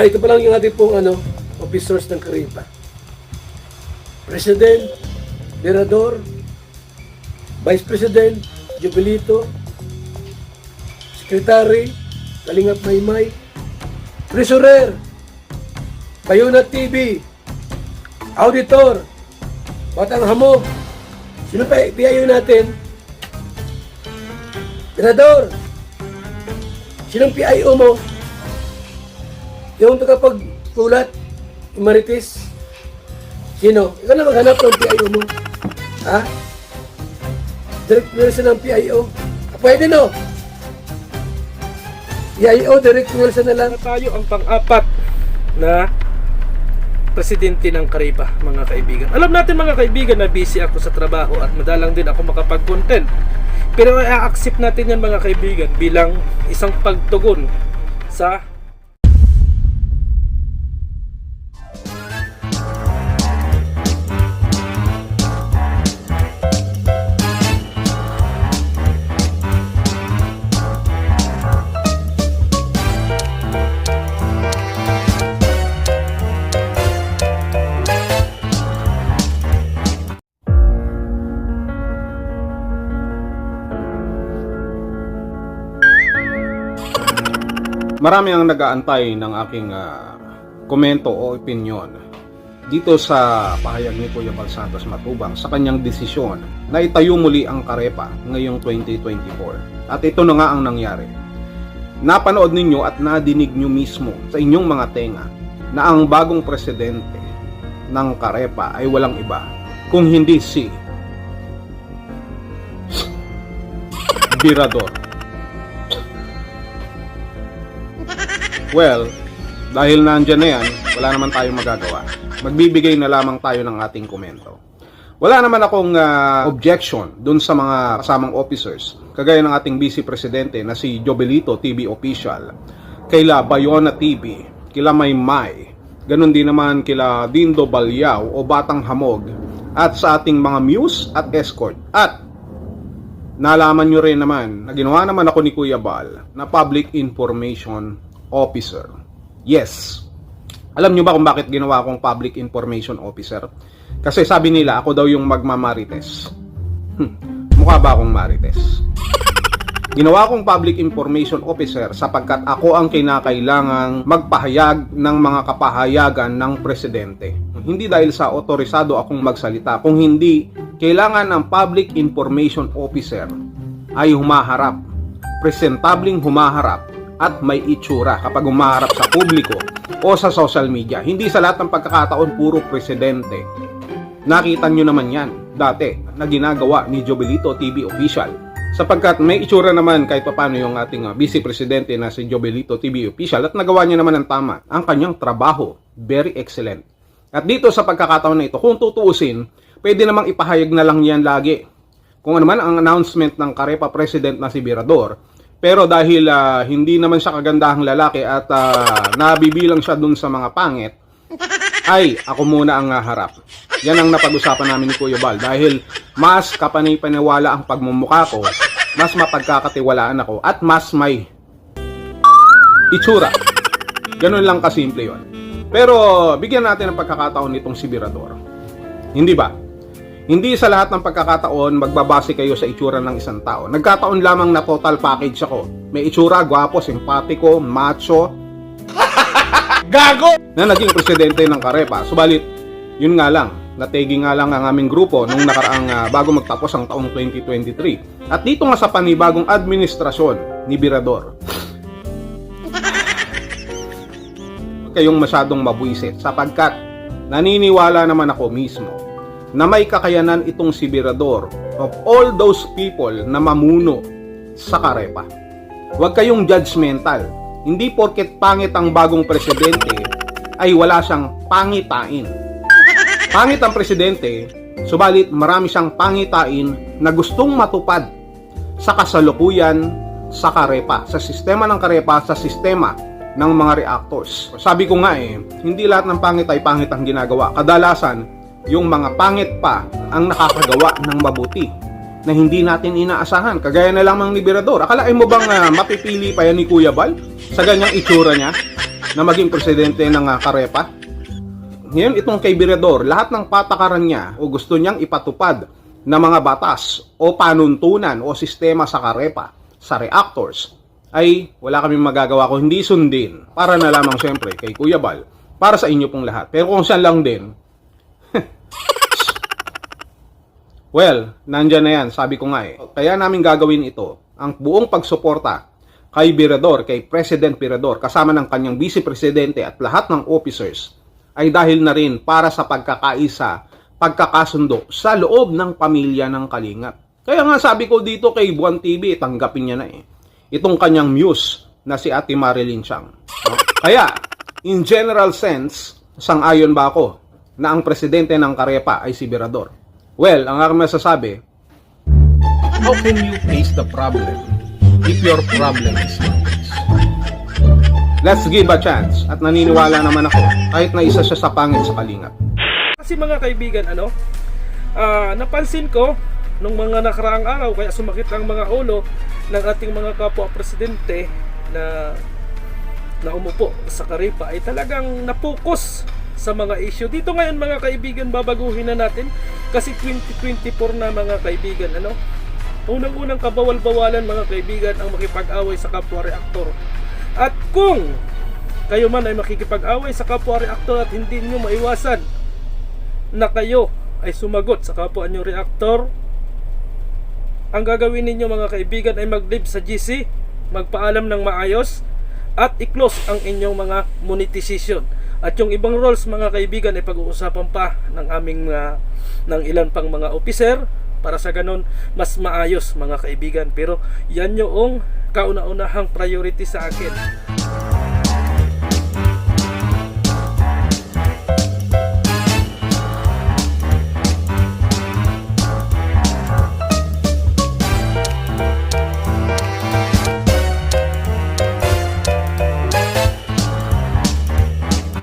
ito pa lang yung ating pong ano, officers ng Karipa. President, Mirador, Vice President, Jubilito, Secretary, Kalingap Maymay, Treasurer, Payuna TV, Auditor, Batang Hamog, sino pa PIO natin? Mirador, sinong PIO mo? Yung tagapagpulat, Marites, sino? Ikaw na maghanap ng PIO mo. Ha? Direct Wilson ng PIO. Pwede no? PIO, Direct Wilson na lang. na tayo ang pang-apat na presidente ng Kariba, mga kaibigan. Alam natin mga kaibigan na busy ako sa trabaho at madalang din ako makapag-content. Pero i-accept natin yan mga kaibigan bilang isang pagtugon sa Marami ang nag-aantay ng aking ah, komento o opinion dito sa pahayag ni Kuya Bal Santos Matubang sa kanyang desisyon na itayo muli ang Karepa ngayong 2024. At ito na nga ang nangyari. Napanood ninyo at nadinig nyo mismo sa inyong mga tenga na ang bagong presidente ng Karepa ay walang iba kung hindi si Birador. Well, dahil nandyan na yan, wala naman tayong magagawa. Magbibigay na lamang tayo ng ating komento. Wala naman akong ah, objection dun sa mga kasamang officers, kagaya ng ating vice presidente na si Jobelito TV official, kaila Bayona TV, kila Maymay, ganun din naman kila Dindo Balyaw o Batang Hamog, at sa ating mga muse at escort. At nalaman nyo rin naman na ginawa naman ako ni Kuya Bal na public information officer. Yes. Alam nyo ba kung bakit ginawa akong public information officer? Kasi sabi nila ako daw yung magmamarites. Hmm, mukha ba akong marites? Ginawa akong public information officer sapagkat ako ang kinakailangang magpahayag ng mga kapahayagan ng presidente. Hindi dahil sa otorisado akong magsalita, kung hindi, kailangan ng public information officer ay humaharap, presentabling humaharap at may itsura kapag humaharap sa publiko o sa social media. Hindi sa lahat ng pagkakataon puro presidente. Nakita nyo naman yan dati na ginagawa ni Jobelito TV official. Sapagkat may itsura naman kahit papano yung ating uh, vice presidente na si Jobelito TV official at nagawa niya naman ng tama ang kanyang trabaho. Very excellent. At dito sa pagkakataon na ito, kung tutuusin, pwede namang ipahayag na lang yan lagi. Kung ano man ang announcement ng Karepa President na si Birador, pero dahil ah, hindi naman siya kagandahang lalaki at ah, nabibilang siya dun sa mga pangit, ay ako muna ang ah, harap. Yan ang napag-usapan namin ni Kuya Bal dahil mas kapanipaniwala ang pagmumukha ko, mas mapagkakatiwalaan ako at mas may itsura. Ganun lang kasimple yon. Pero bigyan natin ng pagkakataon nitong si Birador. Hindi ba? Hindi sa lahat ng pagkakataon magbabase kayo sa itsura ng isang tao. Nagkataon lamang na total package ako. May itsura, gwapo, simpatiko, macho. Gago! Na naging presidente ng Karepa. Subalit, yun nga lang, nategi nga lang ang aming grupo nung nakaraang ah, bago magtapos ang taong 2023. At dito nga sa panibagong administrasyon ni Birador. Huwag kayong masyadong mabuisit sapagkat naniniwala naman ako mismo na may kakayanan itong si Birador of all those people na mamuno sa Karepa. Huwag kayong judgmental. Hindi porket pangit ang bagong presidente ay wala siyang pangitain. Pangit ang presidente, subalit marami siyang pangitain na gustong matupad sa kasalukuyan sa Karepa, sa sistema ng Karepa, sa sistema ng mga reactors. Sabi ko nga eh, hindi lahat ng pangit ay pangit ang ginagawa. Kadalasan, yung mga pangit pa ang nakakagawa ng mabuti na hindi natin inaasahan. Kagaya na lamang ni Birador. Akalain mo bang ah, mapipili pa yan ni Kuya Bal sa ganyang itsura niya? na maging presidente ng ah, Karepa? Ngayon, itong kay Biredor, lahat ng patakaran niya o gusto niyang ipatupad na mga batas o panuntunan o sistema sa Karepa, sa reactors, ay wala kaming magagawa kung hindi sundin para na lamang siyempre kay Kuya Bal, para sa inyo pong lahat. Pero kung siya lang din, well, nandyan na yan, sabi ko nga eh. Kaya namin gagawin ito, ang buong pagsuporta kay Biredor, kay President Biredor, kasama ng kanyang Vice Presidente at lahat ng officers, ay dahil na rin para sa pagkakaisa, pagkakasundo sa loob ng pamilya ng Kalingap. Kaya nga sabi ko dito kay Buwan TV, tanggapin niya na eh. Itong kanyang muse na si Ate Marilyn Chang. Kaya, in general sense, sang-ayon ba ako na ang presidente ng Karepa ay si Birador? Well, ang aking masasabi, how can you face the problem if your problem is not fixed? Let's give a chance at naniniwala naman ako kahit na isa siya sa pangit sa kalingap. Kasi mga kaibigan, ano, ah, napansin ko nung mga nakaraang araw kaya sumakit ang mga ulo ng ating mga kapwa presidente na na umupo sa Karipa ay talagang napokus sa mga issue. Dito ngayon mga kaibigan babaguhin na natin kasi 2024 na mga kaibigan ano. Unang-unang kabawal-bawalan mga kaibigan ang makipag-away sa kapwa reaktor. At kung kayo man ay makikipag-away sa kapwa reaktor at hindi nyo maiwasan na kayo ay sumagot sa kapwa nyo reaktor, ang gagawin ninyo mga kaibigan ay mag-live sa GC, magpaalam ng maayos, at i-close ang inyong mga monetization. At yung ibang roles mga kaibigan ay pag-uusapan pa ng aming ah, ng ilan pang mga officer para sa ganon mas maayos mga kaibigan. Pero yan yung kauna-unahang priority sa akin